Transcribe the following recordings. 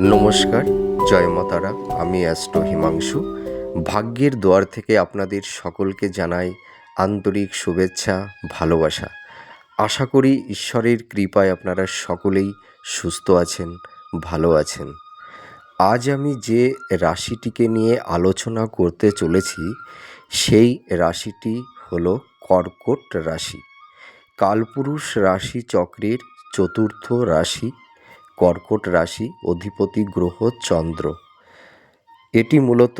নমস্কার, জয় মাতারা আমি অ্যাস্ট্রো হিমাংশু। ভাগ্যের দুয়ার থেকে আপনাদের সকলকে জানাই আন্তরিক শুভেচ্ছা, ভালোবাসা। আশা করি ঈশ্বরের কৃপায় আপনারা সকলেই সুস্থ আছেন, ভালো আছেন। আজ আমি যে রাশিটিকে নিয়ে আলোচনা করতে চলেছি, সেই রাশিটি হলো কর্কট রাশি। কালপুরুষ রাশি চক্রের চতুর্থ রাশি কর্কট রাশি অধিপতি গ্রহ চন্দ্র। এটি মূলত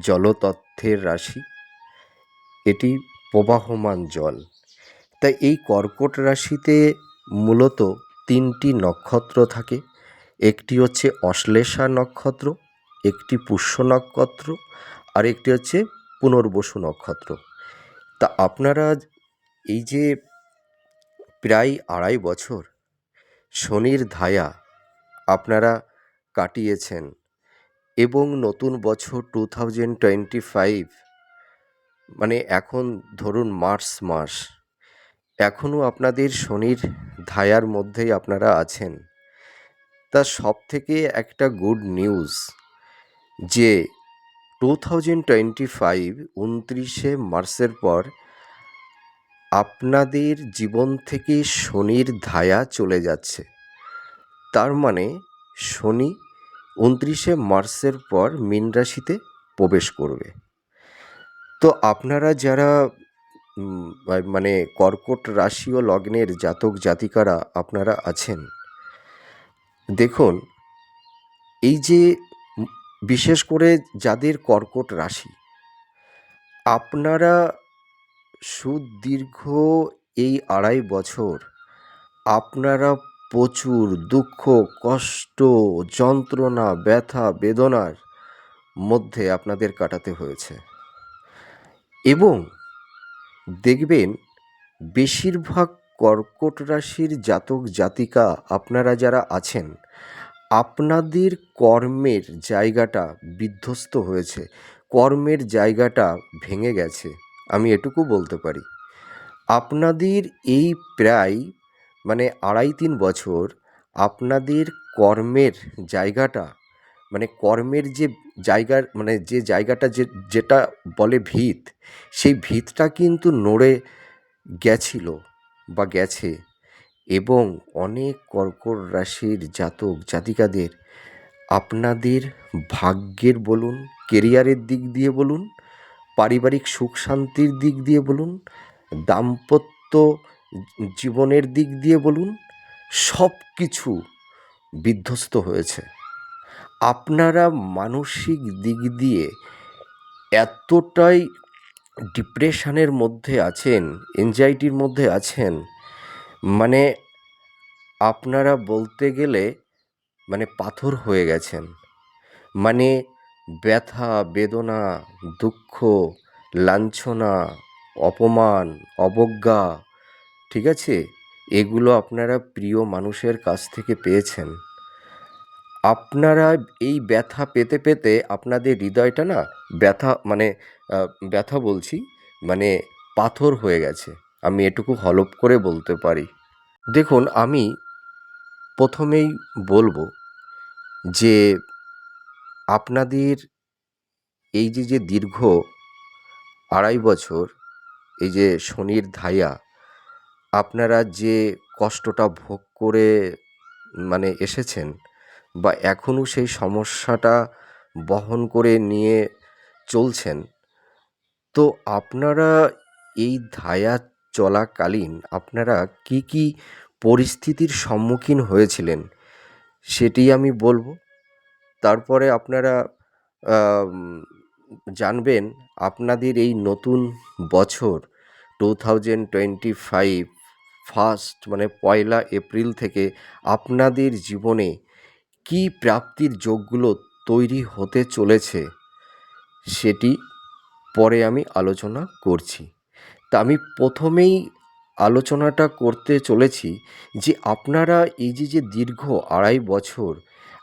জলতত্ত্বের রাশি। এটি প্রবাহমান জল। তাই এই কর্কট রাশিতে মূলত তিনটি নক্ষত্র থাকে। একটি হচ্ছে অশ্লেষা নক্ষত্র, একটি পুষ্য নক্ষত্র, আর একটি হচ্ছে পুনর্বসু নক্ষত্র। তা আপনারা এই যে প্রায় আড়াই বছর শনির ধায়া আপনারা কাটিয়েছেন এবং নতুন বছর টু থাউজেন্ড টোয়েন্টি ফাইভ মানে এখন ধরুন মার্চ মাস এখনও আপনাদের শনির ধায়ার মধ্যেই আপনারা আছেন। তা সব থেকে একটা গুড নিউজ যে টু থাউজেন্ড টোয়েন্টি ফাইভ উনত্রিশে মার্চের পর আপনাদের জীবন থেকে শনির ধায়া চলে যাচ্ছে। তার মানে শনি উনত্রিশে মার্চের পর মীন রাশিতে প্রবেশ করবে। তো আপনারা যারা মানে কর্কট রাশি ও লগ্নের জাতক জাতিকারা আপনারা আছেন, দেখুন, এই যে বিশেষ করে যাদের কর্কট রাশি, আপনারা সুদীর্ঘ এই আড়াই বছর আপনারা প্রচুর দুঃখ, কষ্ট, যন্ত্রণা, ব্যথা, বেদনার মধ্যে আপনাদের কাটাতে হয়েছে। এবং দেখবেন, বেশিরভাগ কর্কট রাশির জাতক, জাতিকা আপনারা যারা আছেন, আপনাদের কর্মের জায়গাটা বিধ্বস্ত হয়েছে, কর্মের জায়গাটা ভেঙে গেছে। আমি এটুকু বলতে পারি। আপনাদের এই প্রায় মানে আড়াই তিন বছর আপনাদের কর্মের জায়গাটা মানে কর্মের যে জায়গার মানে যে জায়গাটা যে, যেটা বলে ভিত, সেই ভিতটা কিন্তু নড়ে গেছিল বা গেছে এবং অনেক কর্কট রাশির জাতক জাতিকাদের আপনাদের ভাগ্যের বলুন কেরিয়ারের দিক দিয়ে বলুন পারিবারিক সুখ শান্তির দিক দিয়ে বলুন, দাম্পত্য জীবনের দিক দিয়ে বলুন সব কিছু বিধ্বস্ত হয়েছে। আপনারা মানসিক দিক দিয়ে এতটাই ডিপ্রেশনের মধ্যে আছেন এনজাইটির মধ্যে আছেন মানে আপনারা বলতে গেলে মানে পাথর হয়ে গেছেন। মানে ব্যথা, বেদনা, দুঃখ, লাঞ্ছনা, অপমান, অবজ্ঞা, ঠিক আছে? এগুলো আপনারা প্রিয় মানুষের কাছ থেকে পেয়েছেন। আপনারা এই ব্যথা পেতে পেতে আপনাদের হৃদয়টা না ব্যথা মানে ব্যথা বলছি মানে পাথর হয়ে গেছে। আমি এটুকু হলপ করে বলতে পারি। দেখুন, আমি প্রথমেই বলব যে আপনাদের এই যে যে দীর্ঘ আড়াই বছর, এই যে শনির ধাইয়া আপনারা যে কষ্টটা ভোগ করে মানে এসেছেন বা এখনও সেই সমস্যাটা বহন করে নিয়ে চলছেন, তো আপনারা এই ধায়া চলাকালীন আপনারা কি কি পরিস্থিতির সম্মুখীন হয়েছিলেন, সেটি আমি বলব। তারপরে আপনারা জানবেন আপনাদের এই নতুন বছর two thousand twenty five first মানে পয়লা এপ্রিল থেকে আপনাদের জীবনে কী প্রাপ্তির যোগগুলো তৈরি হতে চলেছে সেটি পরে আমি আলোচনা করছি। তা আমি প্রথমেই আলোচনাটা করতে চলেছি যে আপনারা এই যে যে দীর্ঘ আড়াই বছর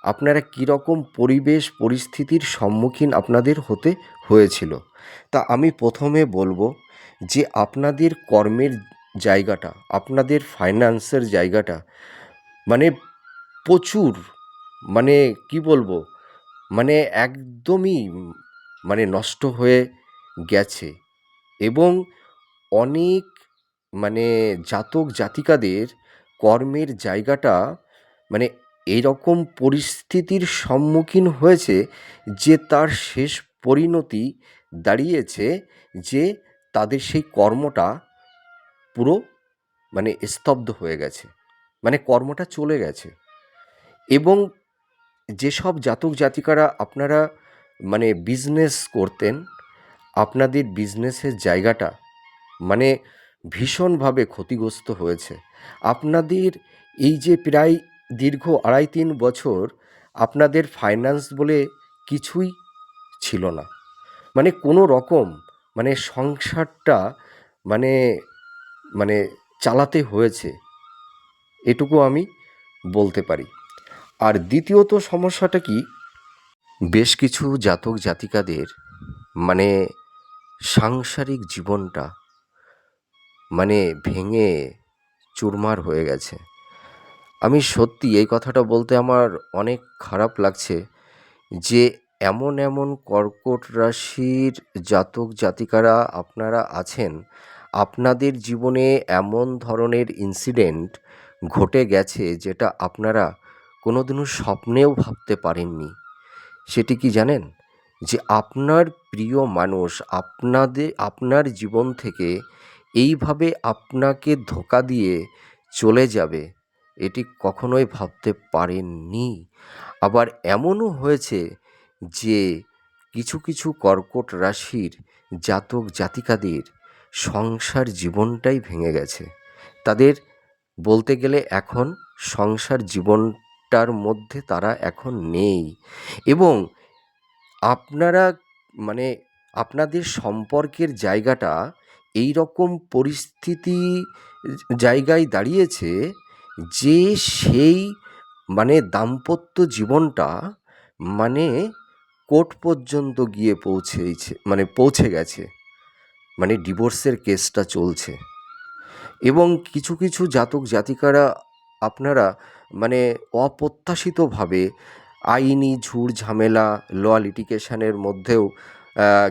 আপনারা কীরকম পরিবেশ পরিস্থিতির সম্মুখীন আপনাদের হতে হয়েছিল? তা আমি প্রথমে বলব যে আপনাদের কর্মের জায়গাটা, আপনাদের ফাইন্যান্সের জায়গাটা মানে প্রচুর মানে কি বলব মানে একদমই মানে নষ্ট হয়ে গেছে এবং অনেক মানে জাতক জাতিকাদের কর্মের জায়গাটা মানে এইরকম পরিস্থিতির সম্মুখীন হয়েছে যে তার শেষ পরিণতি দাঁড়িয়েছে যে তাদের সেই কর্মটা পুরো মানে স্তব্ধ হয়ে গেছে মানে কর্মটা চলে গেছে। এবং যেসব জাতক জাতিকারা আপনারা মানে বিজনেস করতেন, আপনাদের বিজনেসের জায়গাটা মানে ভীষণভাবে ক্ষতিগ্রস্ত হয়েছে। আপনাদের এই যে প্রায় দীর্ঘ আড়াই তিন বছর আপনাদের ফাইন্যান্স বলে কিছুই ছিল না। মানে কোনো রকম মানে সংসারটা মানে মানে চালাতে হয়েছে, এটুকু আমি বলতে পারি। আর দ্বিতীয়ত সমস্যাটা কি, বেশ কিছু জাতক জাতিকাদের মানে সাংসারিক জীবনটা মানে ভেঙে চুরমার হয়ে গেছে। আমি সত্যি এই কথাটা বলতে আমার অনেক খারাপ লাগছে যে এমন এমন কর্কট রাশির জাতক জাতিকারা আপনারা আছেন। আপনাদের জীবনে এমন ধরনের ইনসিডেন্ট ঘটে গেছে যেটা আপনারা কোনোদিনও স্বপ্নেও ভাবতে পারেননি। সেটি কি জানেন? যে আপনার প্রিয় মানুষ আপনাদের আপনার জীবন থেকে এইভাবে আপনাকে ধোকা দিয়ে চলে যাবে। এটি কখনোই ভাবতে পারেননি। আবার এমনও হয়েছে যে কিছু কিছু কর্কট রাশির জাতক জাতিকাদের সংসার জীবনটাই ভেঙে গেছে। তাদের বলতে গেলে এখন সংসার জীবনটার মধ্যে তারা এখন নেই এবং আপনারা মানে আপনাদের সম্পর্কের জায়গাটা এই রকম পরিস্থিতি জায়গায় দাঁড়িয়েছে যে সেই মানে দাম্পত্য জীবনটা মানে কোর্ট পর্যন্ত গিয়ে পৌঁছেছে মানে পৌঁছে গেছে মানে ডিভোর্সের কেসটা চলছে। এবং কিছু কিছু জাতক জাতিকারা আপনারা মানে অপ্রত্যাশিতভাবে আইনি ঝুড় ঝামেলা, ল লিটিগেশনের মধ্যেও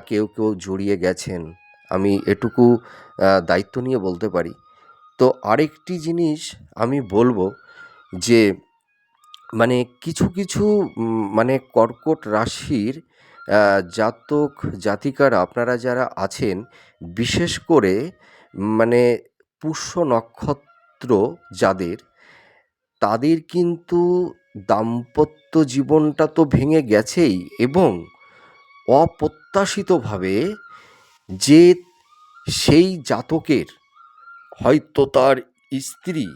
কেউ কেউ জড়িয়ে গেছেন। আমি এটুকু দায়িত্ব নিয়ে বলতে পারি। তো আরেকটি জিনিস আমি বলব যে মানে কিছু কিছু মানে কর্কট রাশির জাতক, জাতিকারা আপনারা যারা আছেন, বিশেষ করে মানে পুষ্য নক্ষত্র যাদের, তাদের কিন্তু দাম্পত্য জীবনটা তো ভেঙে গেছেই এবং অপ্রত্যাশিতভাবে যে সেই জাতকের হয়তো তার স্ত্রী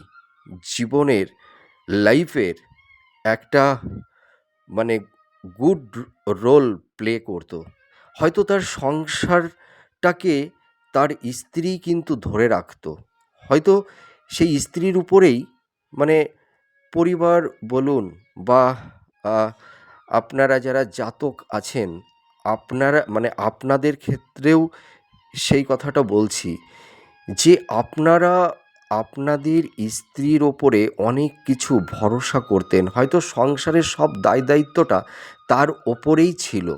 জীবনের লাইফের একটা মানে গুড রোল প্লে করতো। হয়তো তার সংসারটাকে তার স্ত্রী কিন্তু ধরে রাখতো। হয়তো সেই স্ত্রীর উপরেই মানে পরিবার বলুন বা আপনারা যারা জাতক আছেন, আপনারা মানে আপনাদের ক্ষেত্রেও সেই কথাটা বলছি। যে আপনারা আপনাদের স্ত্রীর ওপরে অনেক কিছু ভরসা করতেন, হয়তো সংসারের সব দায় দায়িত্বটা তার ওপরেই ছিল।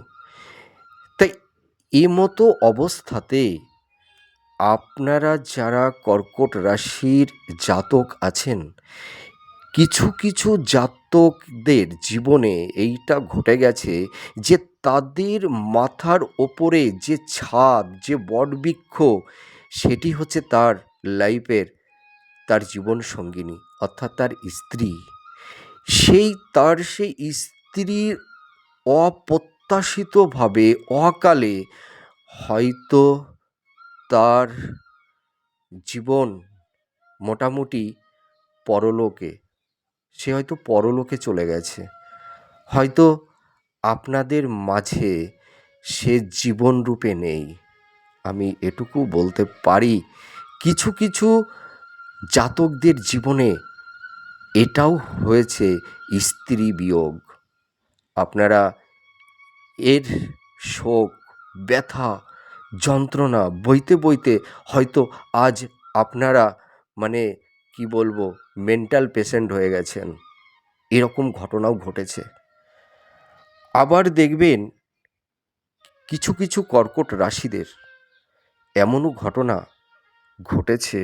তাই এ মতো অবস্থাতে আপনারা যারা কর্কট রাশির জাতক আছেন, কিছু কিছু জাতকদের জীবনে এইটা ঘটে গেছে যে তাদের মাথার ওপরে যে ছাদ, যে বটবৃক্ষ সেটি হচ্ছে তার লাইফের, তার জীবন সঙ্গিনী, অর্থাৎ তার স্ত্রী। সেই, তার সেই স্ত্রীর অপ্রত্যাশিতভাবে, অকালে হয়তো তার জীবন মোটামুটি পরলোকে, সে হয়তো পরলোকে চলে গেছে। হয়তো আপনাদের মাঝে সে জীবনরূপে নেই। আমি এটুকু বলতে পারি, কিছু কিছু জাতকদের জীবনে এটাও হয়েছে স্ত্রী বিয়োগ। আপনারা এর শোক, ব্যথা, যন্ত্রণা বইতে বইতে হয়তো আজ আপনারা মানে কি বলব মেন্টাল পেশেন্ট হয়ে গেছেন। এরকম ঘটনাও ঘটেছে। আবার দেখবেন, কিছু কিছু কর্কট রাশিদের এমনও ঘটনা ঘটেছে।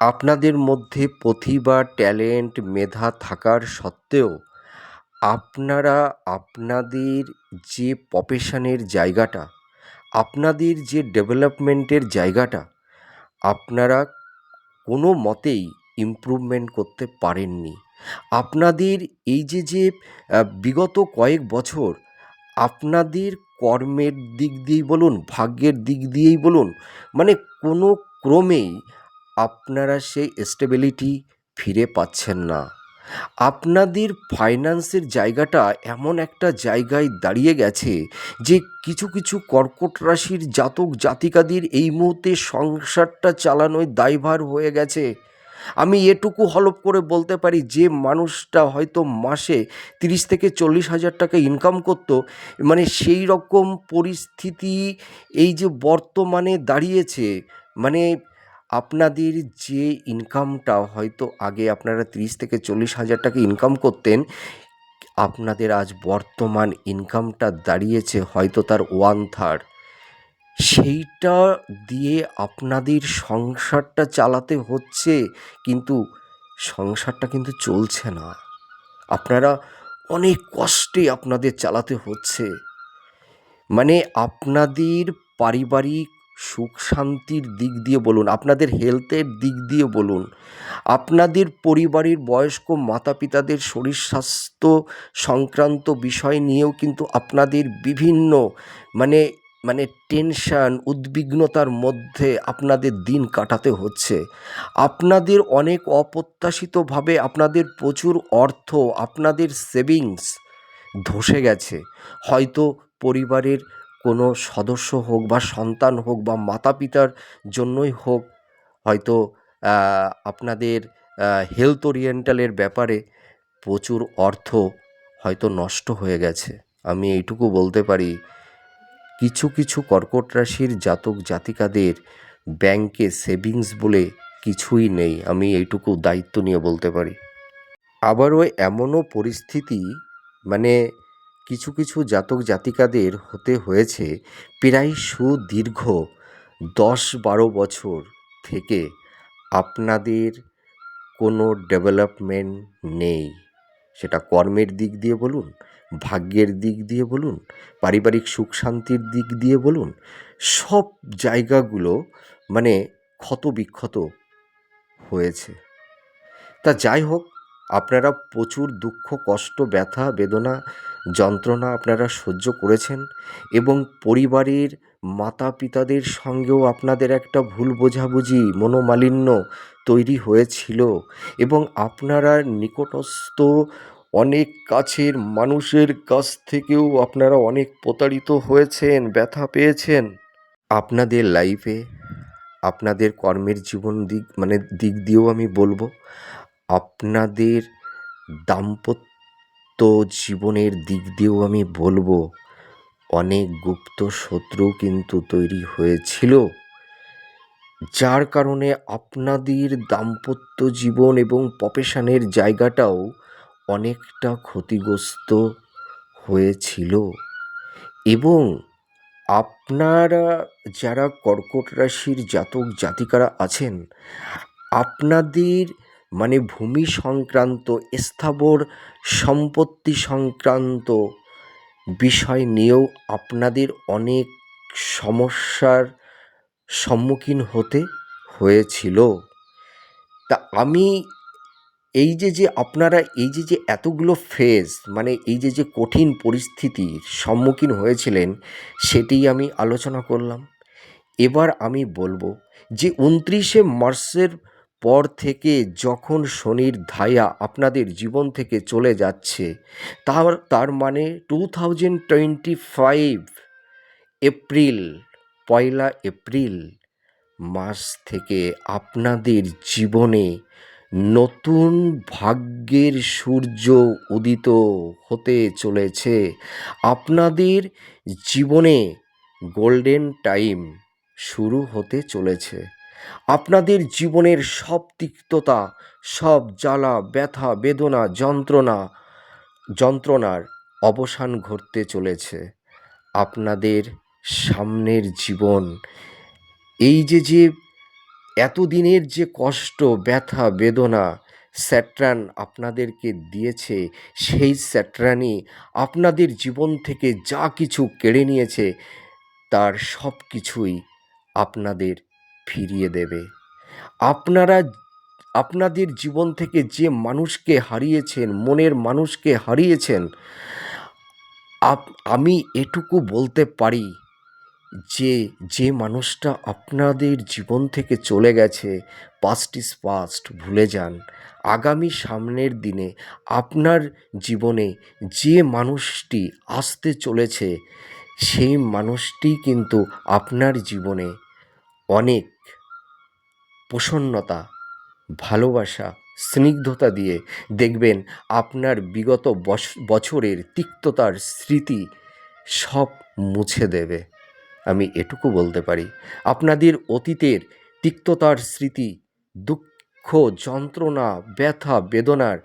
আপনাদের মধ্যে প্রতিভা ট্যালেন্ট মেধা থাকার সত্ত্বেও আপনারা আপনাদের যে প্রফেশনের জায়গাটা, আপনাদের যে ডেভেলপমেন্টের জায়গাটা, আপনারা কোনো মতেই ইমপ্রুভমেন্ট করতে পারেননি। আপনাদের এই যে যে বিগত কয়েক বছর আপনাদের কর্মের দিক দিয়েই বলুন, ভাগ্যের দিক দিয়েই বলুন মানে কোনো ক্রমেই আপনারা সেই স্টেবিলিটি ফিরে পাচ্ছেন না। আপনাদের ফাইন্যান্সের জায়গাটা এমন একটা জায়গায় দাঁড়িয়ে গেছে যে কিছু কিছু কর্কট রাশির জাতক জাতিকাদের এই মুহূর্তে সংসারটা চালানোয় দায়ভার হয়ে গেছে। আমি এটুকু হলপ করে বলতে পারি যে মানুষটা হয়তো মাসে তিরিশ থেকে চল্লিশ হাজার টাকা ইনকাম করতো মানে সেই রকম পরিস্থিতি এই যে বর্তমানে দাঁড়িয়েছে মানে আপনাদের যে ইনকামটা হয়তো আগে আপনারা তিরিশ থেকে চল্লিশ হাজার টাকা ইনকাম করতেন, আপনাদের আজ বর্তমান ইনকামটা দাঁড়িয়েছে হয়তো তার ওয়ান থার্ড সেইটা দিয়ে আপনাদের সংসারটা চালাতে হচ্ছে, কিন্তু সংসারটা কিন্তু চলছে না। আপনারা অনেক কষ্টে আপনাদের চালাতে হচ্ছে। মানে আপনাদের পারিবারিক সুখ শান্তির দিক দিয়ে বলুন, আপনাদের হেলথের দিক দিয়ে বলুন, আপনাদের পরিবারের বয়স্ক মাতা পিতাদের শরীর স্বাস্থ্য সংক্রান্ত বিষয় নিয়েও কিন্তু আপনাদের বিভিন্ন মানে মানে টেনশান উদ্বিগ্নতার মধ্যে আপনাদের দিন কাটাতে হচ্ছে। আপনাদের অনেক অপ্রত্যাশিতভাবে আপনাদের প্রচুর অর্থ, আপনাদের সেভিংস ধসে গেছে। হয়তো পরিবারের কোনো সদস্য হোক বা সন্তান হোক বা মাতা পিতার জন্যই হোক, হয়তো আপনাদের হেলথ ওরিয়েন্টালের ব্যাপারে প্রচুর অর্থ হয়তো নষ্ট হয়ে গেছে। আমি এইটুকু বলতে পারি কিছু কিছু কর্কট রাশির জাতক জাতিকাদের ব্যাংকে সেভিংস বলে কিছুই নেই। আমি এইটুকু দায়িত্ব নিয়ে বলতে পারি। আবারও এমনও পরিস্থিতি মানে কিছু কিছু জাতক জাতিকাদের হতে হয়েছে প্রায় সুদীর্ঘ দশ বারো বছর থেকে আপনাদের কোনো ডেভেলপমেন্ট নেই। সেটা কর্মের দিক দিয়ে বলুন ভাগ্যের দিক দিয়ে বলুন, পারিবারিক সুখ শান্তির দিক দিয়ে বলুন, সব জায়গাগুলো মানে ক্ষত বিক্ষত হয়েছে। তা যাই হোক, আপনারা প্রচুর দুঃখ, কষ্ট, ব্যথা, বেদনা, যন্ত্রণা আপনারা সহ্য করেছেন এবং পরিবারের মাতা পিতাদের সঙ্গেও আপনাদের একটা ভুল বোঝাবুঝি, মনোমালিন্য তৈরি হয়েছিল এবং আপনারা নিকটস্থ অনেক কাছের মানুষের কাছ থেকেও আপনারা অনেক প্রতারিত হয়েছেন, ব্যথা পেয়েছেন। আপনাদের লাইফে আপনাদের কর্মের জীবন দিক মানে দিক দিয়েও আমি বলব, আপনাদের দাম্পত্য জীবনের দিক দিয়েও আমি বলব, অনেক গুপ্ত শত্রু কিন্তু তৈরি হয়েছিল, যার কারণে আপনাদের দাম্পত্য জীবন এবং প্রফেশনের জায়গাটাও অনেকটা ক্ষতিগ্রস্ত হয়েছিল। এবং আপনারা যারা কর্কট রাশির জাতক জাতিকারা আছেন, আপনাদের মানে ভূমি সংক্রান্ত, স্থাবর সম্পত্তি সংক্রান্ত বিষয় নিয়েও আপনাদের অনেক সমস্যার সম্মুখীন হতে হয়েছিল। তা আমি এই যে যে আপনারা এই যে যে এতগুলো ফেজ মানে এই যে যে কঠিন পরিস্থিতির সম্মুখীন হয়েছিলেন, সেটি আমি আলোচনা করলাম। এবার আমি বলব যে, উনত্রিশে মার্চের পর থেকে যখন শনির ধায়া আপনাদের জীবন থেকে চলে যাচ্ছে, তার তার মানে two thousand twenty five April, পয়লা এপ্রিল মাস থেকে আপনাদের জীবনে নতুন ভাগ্যের সূর্য উদিত হতে চলেছে আপনাদের জীবনে গোল্ডেন টাইম শুরু হতে চলেছে। আপনাদের জীবনের সব তিক্ততা, সব জ্বালা, ব্যথা, বেদনা, যন্ত্রণা, যন্ত্রণার অবসান ঘটতে চলেছে। আপনাদের সামনের জীবন, এই যে যে এতদিনের যে কষ্ট, ব্যথা, বেদনা স্যাটরান আপনাদেরকে দিয়েছে, সেই স্যাটরানই আপনাদের জীবন থেকে যা কিছু কেড়ে নিয়েছে, তার সব কিছুই আপনাদের ফিরিয়ে দেবে। আপনারা, আপনাদের জীবন থেকে যে মানুষকে হারিয়েছেন, মনের মানুষকে হারিয়েছেন আমি এটুকু বলতে পারি যে যে মানুষটা আপনাদের জীবন থেকে চলে গেছে পাস্ট ইজ পাস্ট ভুলে যান। আগামী সামনের দিনে আপনার জীবনে যে মানুষটি আসতে চলেছে, সেই মানুষটি কিন্তু আপনার জীবনে অনেক প্রসন্নতা, ভালোবাসা, স্নিগ্ধতা দিয়ে দেখবেন আপনার বিগত বছরের তিক্ততার স্মৃতি সব মুছে দেবে। আমি এটুকু বলতে পারি, আপনাদের অতীতের তিক্ততার স্মৃতি, দুঃখ, যন্ত্রণা, ব্যথা, বেদনার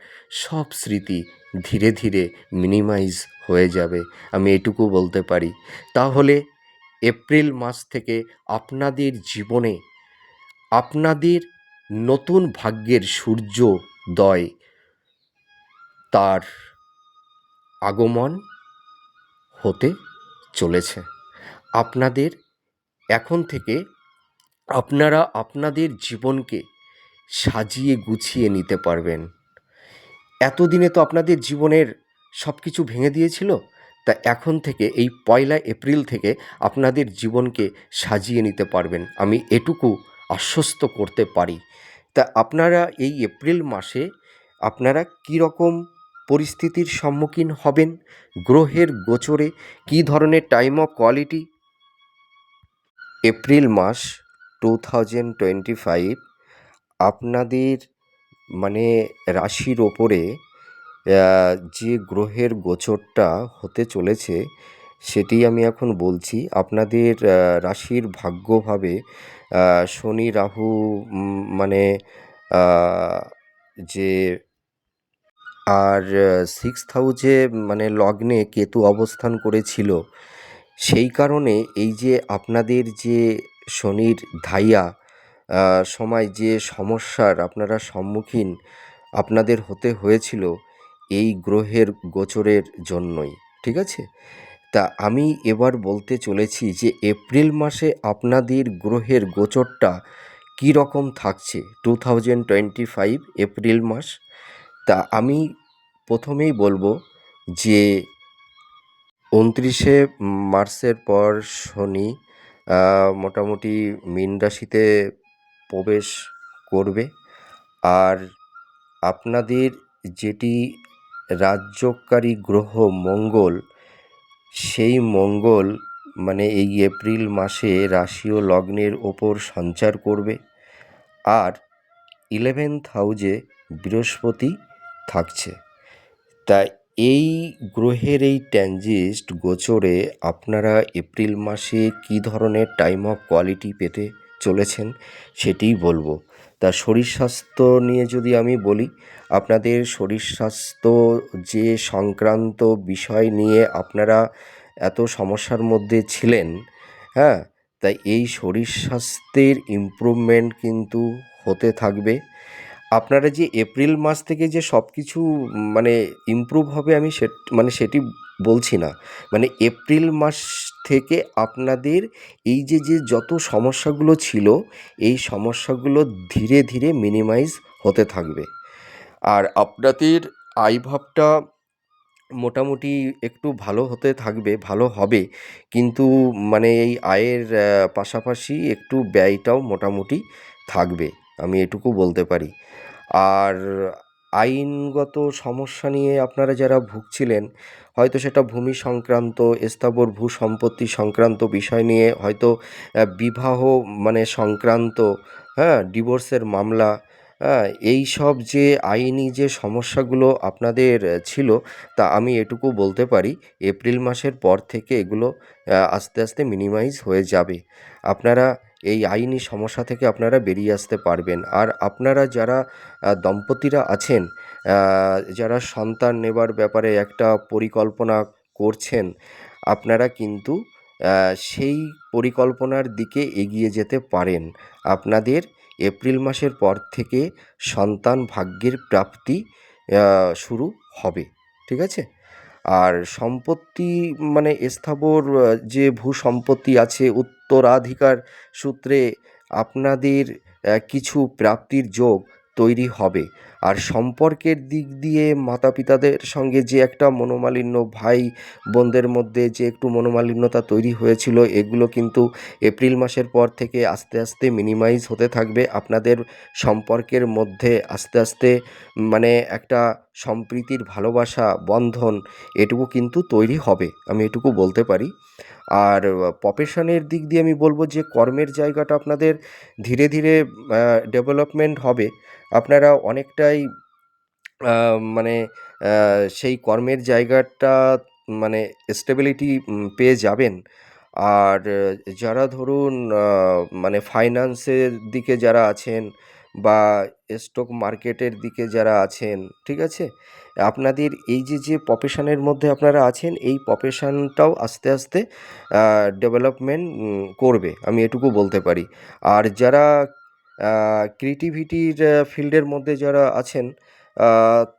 সব স্মৃতি ধীরে ধীরে মিনিমাইজ হয়ে যাবে, আমি এটুকু বলতে পারি। তাহলে এপ্রিল মাস থেকে আপনাদের জীবনে আপনাদের নতুন ভাগ্যের সূর্যোদয় তার আগমন হতে চলেছে। আপনাদের, এখন থেকে আপনারা আপনাদের জীবনকে সাজিয়ে গুছিয়ে নিতে পারবেন। এতদিনে তো আপনাদের জীবনের সব কিছু ভেঙে দিয়েছিল, তা এখন থেকে এই পয়লা এপ্রিল থেকে আপনাদের জীবনকে সাজিয়ে নিতে পারবেন। আমি এটুকু আশ্বস্ত করতে পারি। তা আপনারা এই এপ্রিল মাসে আপনারা কী রকম পরিস্থিতির সম্মুখীন হবেন? গ্রহের গোচরে কী ধরনের টাইম অফ কোয়ালিটি এপ্রিল মাস টু থাউজেন্ড টোয়েন্টি ফাইভ আপনাদের মানে রাশির ওপরে যে গ্রহের গোচরটা হতে চলেছে সেটি আমি এখন বলছি। আপনাদের রাশির ভাগ্যভাবে শনি, রাহু মানে যে আর সিক্স হাউজে মানে লগ্নে কেতু অবস্থান করেছিল সেই কারণে এই যে আপনাদের যে শনির ধাইয়া সময় যে সমস্যার আপনারা সম্মুখীন আপনাদের হতে হয়েছিল এই গ্রহের গোচরের জন্যই, ঠিক আছে? তা আমি এবার বলতে চলেছি যে এপ্রিল মাসে আপনাদের গ্রহের গোচরটা কী রকম থাকছে? Two thousand twenty five April মাস। তা আমি প্রথমেই বলব যে উনত্রিশে মার্চের পর শনি মোটামুটি মীন রাশিতে প্রবেশ করবে। আর আপনাদের যেটি রাজ্যকারী গ্রহ মঙ্গল, সেই মঙ্গল মানে এই এপ্রিল মাসে রাশি ও লগ্নের ওপর সঞ্চার করবে। আর ইলেভেন্থ হাউজে বৃহস্পতি থাকছে। তাই এই গ্রহের এই ট্যানজিস্ট গোচরে আপনারা এপ্রিল মাসে কী ধরনের টাইম অফ কোয়ালিটি পেতে চলেছেন সেটিই বলব। তা শরীর স্বাস্থ্য নিয়ে যদি আমি বলি, আপনাদের শরীর স্বাস্থ্য যে সংক্রান্ত বিষয় নিয়ে আপনারা এত সমস্যার মধ্যে ছিলেন হ্যাঁ? তাই এই শরীর স্বাস্থ্যের ইমপ্রুভমেন্ট কিন্তু হতে থাকবে। আপনারা যে এপ্রিল মাস থেকে যে সব কিছু মানে ইমপ্রুভ হবে আমি সে মানে সেটি বলছি না। মানে এপ্রিল মাস থেকে আপনাদের এই যে যে যত সমস্যাগুলো ছিল, এই সমস্যাগুলো ধীরে ধীরে মিনিমাইজ হতে থাকবে। আর আপনাদের আয়ভাবটা মোটামুটি একটু ভালো হতে থাকবে, ভালো হবে। কিন্তু মানে এই আয়ের পাশাপাশি একটু ব্যয়টাও মোটামুটি থাকবে। আমি এটুকু বলতে পারি। আর আইনগত সমস্যা নিয়ে আপনারা যারা ভুগছিলেন, হয়তো সেটা ভূমি সংক্রান্ত, স্থাবর ভূ সম্পত্তি সংক্রান্ত বিষয় নিয়ে, হয়তো বিবাহ মানে সংক্রান্ত হ্যাঁ ডিভোর্সের মামলা হ্যাঁ এই সব যে আইনি যে সমস্যাগুলো আপনাদের ছিল, তা আমি এটুকু বলতে পারি, এপ্রিল মাসের পর থেকে এগুলো আস্তে আস্তে মিনিমাইজ হয়ে যাবে। আপনারা এই আইনি সমস্যা থেকে আপনারা বেরিয়ে আসতে পারবেন। আর আপনারা যারা দম্পতিরা আছেন যারা সন্তান নেবার ব্যাপারে একটা পরিকল্পনা করছেন, আপনারা কিন্তু সেই পরিকল্পনার দিকে এগিয়ে যেতে পারেন। আপনাদের এপ্রিল মাসের পর থেকে সন্তান ভাগ্যের প্রাপ্তি শুরু হবে। ঠিক আছে? আর সম্পত্তি মানে স্থাবর যে ভূ সম্পত্তি আছে উত্তরাধিকার সূত্রে আপনাদের কিছু প্রাপ্তির যোগ তৈরি হবে। আর সম্পর্কের দিক দিয়ে মাতা পিতাদের সঙ্গে যে একটা মনোমালিন্য ভাই বোনদের মধ্যে যে একটু মনোমালিন্যতা তৈরি হয়েছিল, এগুলো কিন্তু এপ্রিল মাসের পর থেকে আস্তে আস্তে মিনিমাইজ হতে থাকবে। আপনাদের সম্পর্কের মধ্যে আস্তে আস্তে মানে একটা সম্প্রীতির ভালোবাসা, বন্ধন এটুকু কিন্তু তৈরি হবে, আমি এটুকু বলতে পারি। আর প্রফেশনের দিক দিয়ে আমি বলব যে কর্মের জায়গাটা আপনাদের ধীরে ধীরে ডেভেলপমেন্ট হবে। আপনারা অনেকটাই মানে সেই কর্মের জায়গাটা মানে স্টেবিলিটি পেয়ে যাবেন। আর যারা ধরুন মানে ফাইন্যান্সের দিকে যারা আছেন বা স্টক মার্কেটের দিকে যারা আছেন, ঠিক আছে? আপনাদের এই যে যে প্রফেশনের মধ্যে আপনারা আছেন, এই প্রফেশনটাও আস্তে আস্তে ডেভেলপমেন্ট করবে। আমি এটুকু বলতে পারি। আর যারা ক্রিয়েটিভিটির ফিল্ডের মধ্যে যারা আছেন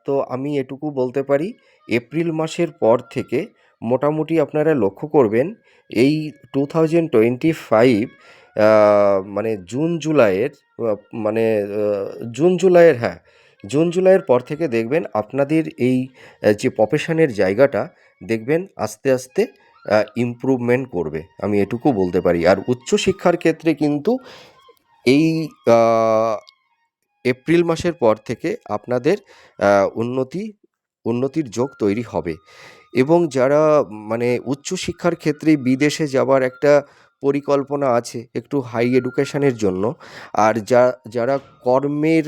তো আমি এটুকু বলতে পারি, এপ্রিল মাসের পর থেকে মোটামুটি আপনারা লক্ষ্য করবেন, এই টু থাউজেন্ড টোয়েন্টি ফাইভ মানে জুন, জুলাইয়ের মানে জুন, জুলাইয়ের হ্যাঁ জুন, জুলাইয়ের পর থেকে দেখবেন আপনাদের এই যে প্রফেশনের জায়গাটা দেখবেন আস্তে আস্তে ইমপ্রুভমেন্ট করবে। আমি এটুকু বলতে পারি। আর উচ্চশিক্ষার ক্ষেত্রে কিন্তু এই এপ্রিল মাসের পর থেকে আপনাদের উন্নতি, উন্নতির যোগ তৈরি হবে। এবং যারা মানে উচ্চশিক্ষার ক্ষেত্রে বিদেশে যাওয়ার একটা পরিকল্পনা আছে একটু হাই এডুকেশনের জন্য, আর যা, যারা কর্মের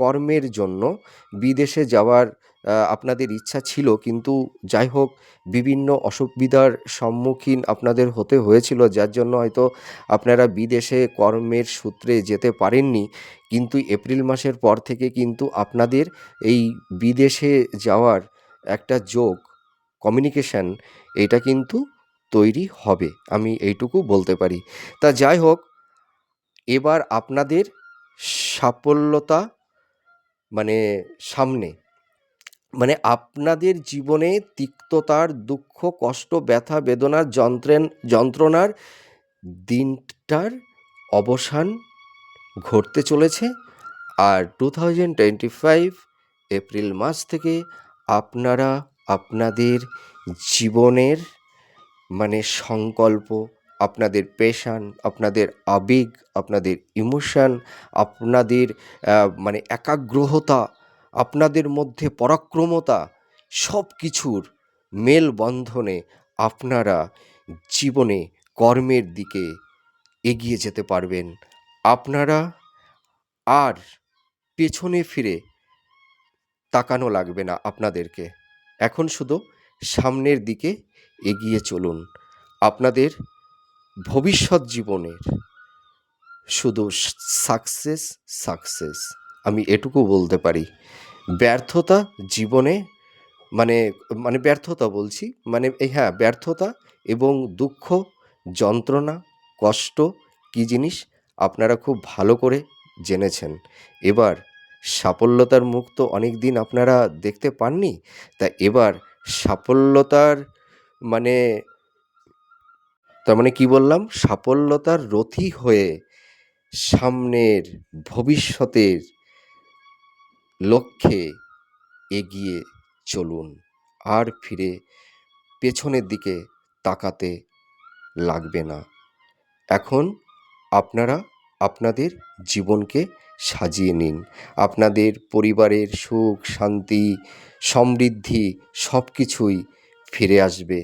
কর্মের জন্য বিদেশে যাওয়ার আপনাদের ইচ্ছা ছিল, কিন্তু যাই হোক বিভিন্ন অসুবিধার সম্মুখীন আপনাদের হতে হয়েছিল, যার জন্য হয়তো আপনারা বিদেশে কর্মের সূত্রে যেতে পারেননি। কিন্তু এপ্রিল মাসের পর থেকে কিন্তু আপনাদের এই বিদেশে যাওয়ার একটা যোগ কমিউনিকেশন এটা কিন্তু তৈরি হবে। আমি এইটুকু বলতে পারি। তা যাই হোক এবার আপনাদের সাফল্যতা মানে সামনে। মানে আপনাদের জীবনে তিক্ততার দুঃখ, কষ্ট, ব্যথা, বেদনার যন্ত্রেন, যন্ত্রণার দিনটার অবসান ঘটতে চলেছে। আর two thousand twenty five April মাস থেকে আপনারা আপনাদের জীবনের মানে সংকল্প, আপনাদের পেশান আপনাদের আবেগ, আপনাদের ইমোশান আপনাদের মানে একাগ্রহতা আপনাদের মধ্যে পরাক্রমতা সব কিছুর মেলবন্ধনে আপনারা জীবনে কর্মের দিকে এগিয়ে যেতে পারবেন। আপনারা আর পেছনে ফিরে তাকানো লাগবে না আপনাদেরকে। এখন শুধু সামনের দিকে এগিয়ে চলুন। আপনাদের ভবিষ্যৎ জীবনের শুধু সাকসেস সাকসেস। আমি এটুকু বলতে পারি। ব্যর্থতা জীবনে মানে মানে ব্যর্থতা বলছি মানে এই হ্যাঁ ব্যর্থতা এবং দুঃখ, যন্ত্রণা, কষ্ট কী জিনিস আপনারা খুব ভালো করে জেনেছেন। এবার সাফল্যতার মুখ তো অনেক দিন আপনারা দেখতে পাননি, তা এবার সাফল্যতার মানে তার মানে কি বললাম? সাফল্যতার রথী হয়ে সামনের ভবিষ্যতের লক্ষ্যে এগিয়ে চলুন আর ফিরে পেছনের দিকে তাকাতে লাগবে না। এখন আপনারা আপনাদের জীবনকে সাজিয়ে নিন। আপনাদের পরিবারের সুখ, শান্তি, সমৃদ্ধি সব কিছুই ফিরে আসবে।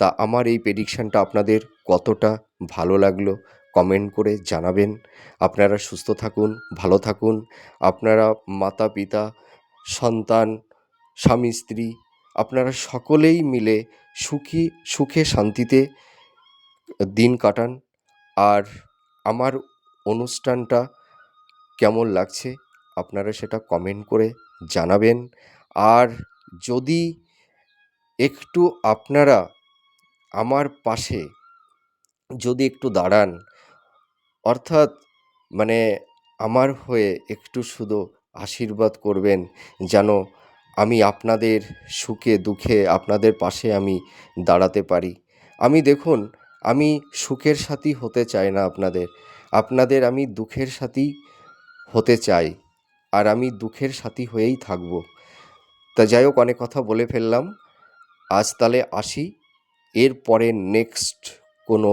তা আমার এই প্রেডিকশানটা আপনাদের কতটা ভালো লাগল? কমেন্ট করে জানাবেন। আপনারা সুস্থ থাকুন, ভালো থাকুন। আপনারা মাতা, পিতা, সন্তান, স্বামী, স্ত্রী, আপনারা সকলেই মিলে সুখী, সুখে, শান্তিতে দিন কাটান। আর আমার অনুষ্ঠানটা কেমন লাগছে আপনারা সেটা কমেন্ট করে জানাবেন। আর যদি একটু আপনারা আমার পাশে যদি একটু দাঁড়ান অর্থাৎ মানে আমার হয়ে একটু শুধু আশীর্বাদ করবেন যেন আমি আপনাদের সুখে, দুঃখে আপনাদের পাশে আমি দাঁড়াতে পারি। আমি দেখুন, আমি সুখের সাথী হতে চাই না আপনাদের। আপনাদের আমি দুঃখের সাথী হতে চাই আর আমি দুঃখের সাথী হয়েই থাকব। তা যাই হোক, অনেক কথা বলে ফেললাম। আজ তাহলে আসি। এরপরে নেক্সট কোনো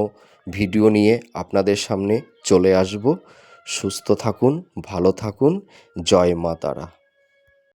ভিডিও নিয়ে আপনাদের সামনে চলে আসব। সুস্থ থাকুন ভালো থাকুন। জয় মা তারা।